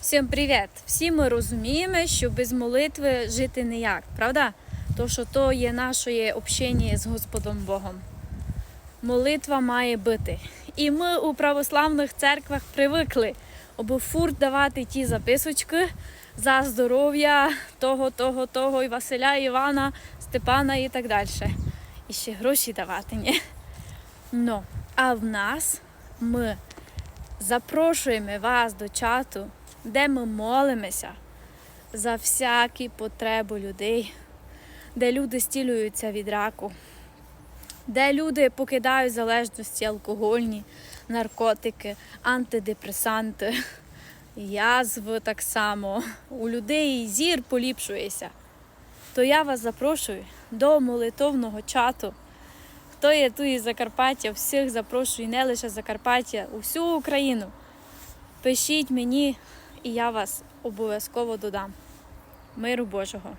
Всім привіт! Всі ми розуміємо, що без молитви жити ніяк, правда? То що то є наше общення з Господом Богом. Молитва має бути. І ми у православних церквах привикли фур давати ті записочки за здоров'я того, того, того, і Василя, Івана, Степана і так далі. І ще гроші давати, ні? Ну, а в нас ми запрошуємо вас до чату, де ми молимося за всякі потреби людей, де люди стілюються від раку, де люди покидають залежності алкогольні, наркотики, антидепресанти, язви так само. У людей зір поліпшується. То я вас запрошую до молитовного чату. Хто є тут із Закарпаття, всіх запрошую, не лише Закарпаття, у всю Україну. Пишіть мені, і я вас обов'язково додам. Миру Божого!